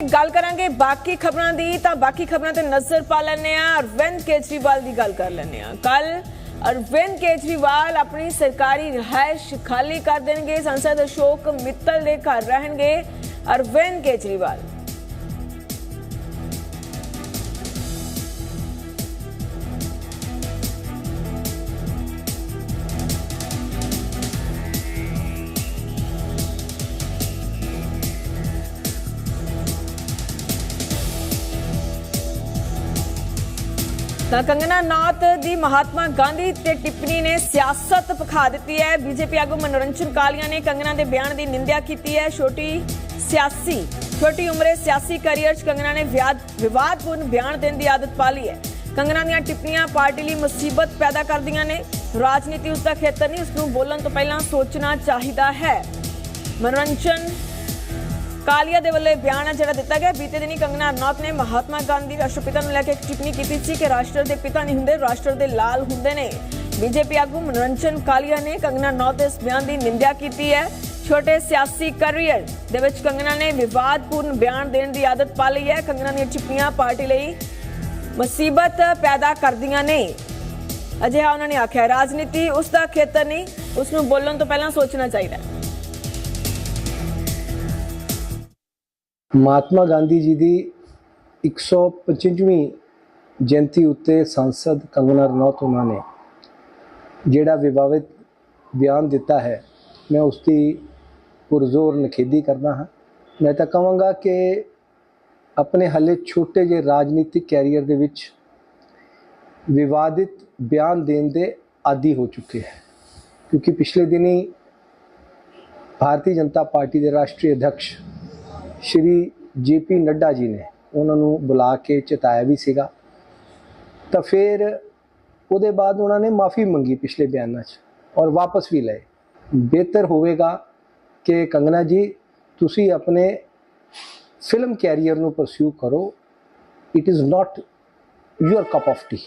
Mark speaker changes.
Speaker 1: ਗੱਲ ਕਰਾਂਗੇ ਬਾਕੀ ਖਬਰਾਂ ਦੀ, ਤਾਂ ਬਾਕੀ ਖਬਰਾਂ ਤੇ ਨਜ਼ਰ ਪਾ ਲੈਂਦੇ ਆ ਅਰਵਿੰਦ ਕੇਜਰੀਵਾਲ ਦੀ ਗੱਲ ਕਰ ਲੈਂਦੇ ਆ ਕੱਲ ਅਰਵਿੰਦ ਕੇਜਰੀਵਾਲ ਆਪਣੀ ਸਰਕਾਰੀ ਰਿਹਾਇਸ਼ ਖਾਲੀ ਕਰ ਦੇਣਗੇ। ਸੰਸਦ ਅਸ਼ੋਕ ਮਿੱਤਲ ਦੇ ਘਰ ਰਹਿਣਗੇ ਅਰਵਿੰਦ ਕੇਜਰੀਵਾਲ। ਤਾਂ ਕੰਗਨਾ ਨਾਥ ਦੀ ਮਹਾਤਮਾ ਗਾਂਧੀ ਤੇ ਟਿੱਪਣੀ ਨੇ ਸਿਆਸਤ ਪਖਾ ਦਿੱਤੀ ਹੈ। ਬੀਜੇਪੀ ਆਗੂ ਮਨੋਰੰਜਨ ਕਾਲੀਆ ਨੇ ਕੰਗਨਾ ਦੇ ਬਿਆਨ ਦੀ ਨਿੰਦਿਆ ਕੀਤੀ ਹੈ। ਛੋਟੀ ਸਿਆਸੀ, ਛੋਟੀ ਉਮਰੇ ਸਿਆਸੀ ਕੈਰੀਅਰ 'ਚ ਕੰਗਨਾ ਨੇ ਵਿਆਦ, ਵਿਵਾਦਪੂਰਨ ਬਿਆਨ ਦੇਣ ਦੀ ਆਦਤ ਪਾ ਲਈ ਹੈ। ਕੰਗਨਾ ਦੀਆਂ ਟਿੱਪਣੀਆਂ ਪਾਰਟੀ ਲਈ ਮੁਸੀਬਤ ਪੈਦਾ ਕਰਦੀਆਂ ਨੇ। ਰਾਜਨੀਤੀ ਉਸ ਦਾ ਖੇਤਰ ਨਹੀਂ ਉਸ ਨੂੰ ਬੋਲਣ ਤੋਂ ਪਹਿਲਾਂ ਸੋਚਣਾ ਚਾਹੀਦਾ ਹੈ। ਮਨੋਰੰਜਨ ਕਾਲੀਆ ਦੇ ਵੱਲੋਂ ਇਹ ਬਿਆਨ ਹੈ ਜਿਹੜਾ ਦਿੱਤਾ ਗਿਆ। ਬੀਤੇ ਦਿਨੀ ਕੰਗਨਾ ਰਣੌਤ ਨੇ ਮਹਾਤਮਾ ਗਾਂਧੀ ਰਾਸ਼ਟਰਪਿਤਾ ਨੂੰ ਲੈ ਕੇ ਇੱਕ ਟਿੱਪਣੀ ਕੀਤੀ ਸੀ ਕਿ ਰਾਸ਼ਟਰ ਦੇ ਪਿਤਾ ਨਹੀਂ ਹੁੰਦੇ, ਰਾਸ਼ਟਰ ਦੇ ਲਾਲ ਹੁੰਦੇ ਨੇ। ਬੀਜੇਪੀ ਆਗੂ ਮਨੋਰੰਜਨ ਕਾਲੀਆ ਨੇ ਕੰਗਨਾ ਰਣੌਤ ਦੇ ਇਸ ਬਿਆਨ ਦੀ ਨਿੰਦਿਆ ਕੀਤੀ ਹੈ। ਛੋਟੇ ਸਿਆਸੀ ਕੈਰੀਅਰ ਦੇ ਵਿੱਚ ਕੰਗਨਾ ਨੇ ਵਿਵਾਦਪੂਰਨ ਬਿਆਨ ਦੇਣ ਦੀ ਆਦਤ ਪਾ ਲਈ ਹੈ। ਕੰਗਨਾ ਦੀਆਂ ਟਿੱਪਣੀਆਂ ਪਾਰਟੀ ਲਈ ਮੁਸੀਬਤ ਪੈਦਾ ਕਰਦੀਆਂ ਨੇ। ਅਜਿਹਾ ਉਹਨਾਂ ਨੇ ਆਖਿਆ। ਰਾਜਨੀਤੀ ਉਸ ਦਾ ਖੇਤਰ ਨਹੀਂ, ਉਸ ਨੂੰ ਬੋਲਣ ਤੋਂ ਪਹਿਲਾਂ ਸੋਚਣਾ ਚਾਹੀਦਾ ਹੈ।
Speaker 2: ਮਹਾਤਮਾ ਗਾਂਧੀ ਜੀ ਦੀ 125ਵੀਂ ਜਯੰਤੀ ਉੱਤੇ ਸੰਸਦ ਕੰਗਨਾ ਰਣੌਤ ਉਹਨਾਂ ਨੇ ਜਿਹੜਾ ਵਿਵਾਦਿਤ ਬਿਆਨ ਦਿੱਤਾ ਹੈ, ਮੈਂ ਉਸ ਦੀ ਪੁਰਜ਼ੋਰ ਨਖੇਦੀ ਕਰਦਾ ਹਾਂ। ਮੈਂ ਤਾਂ ਕਹਾਂਗਾ ਕਿ ਆਪਣੇ ਹਲੇ ਛੋਟੇ ਜਿਹੇ ਰਾਜਨੀਤਿਕ ਕੈਰੀਅਰ ਦੇ ਵਿੱਚ ਵਿਵਾਦਿਤ ਬਿਆਨ ਦੇਣ ਦੇ ਆਦੀ ਹੋ ਚੁੱਕੇ ਹੈ। ਕਿਉਂਕਿ ਪਿਛਲੇ ਦਿਨੀ ਭਾਰਤੀ ਜਨਤਾ ਪਾਰਟੀ ਦੇ ਰਾਸ਼ਟਰੀ ਅਧਿਕਸ਼ ਸ਼੍ਰੀ ਜੇਪੀ ਨੱਡਾ ਜੀ ਨੇ ਉਹਨਾਂ ਨੂੰ ਬੁਲਾ ਕੇ ਚਿਤਾਇਆ ਵੀ ਸੀਗਾ। ਤਾਂ ਫਿਰ ਉਹਦੇ ਬਾਅਦ ਉਹਨਾਂ ਨੇ ਮਾਫੀ ਮੰਗੀ ਪਿਛਲੇ ਬਿਆਨਾਂ 'ਚ ਔਰ ਵਾਪਸ ਵੀ ਲਏ। ਬਿਹਤਰ ਹੋਵੇਗਾ ਕਿ ਕੰਗਨਾ ਜੀ, ਤੁਸੀਂ ਆਪਣੇ ਫਿਲਮ ਕੈਰੀਅਰ ਨੂੰ ਪਰਸਿਊ ਕਰੋ। It is not your cup of tea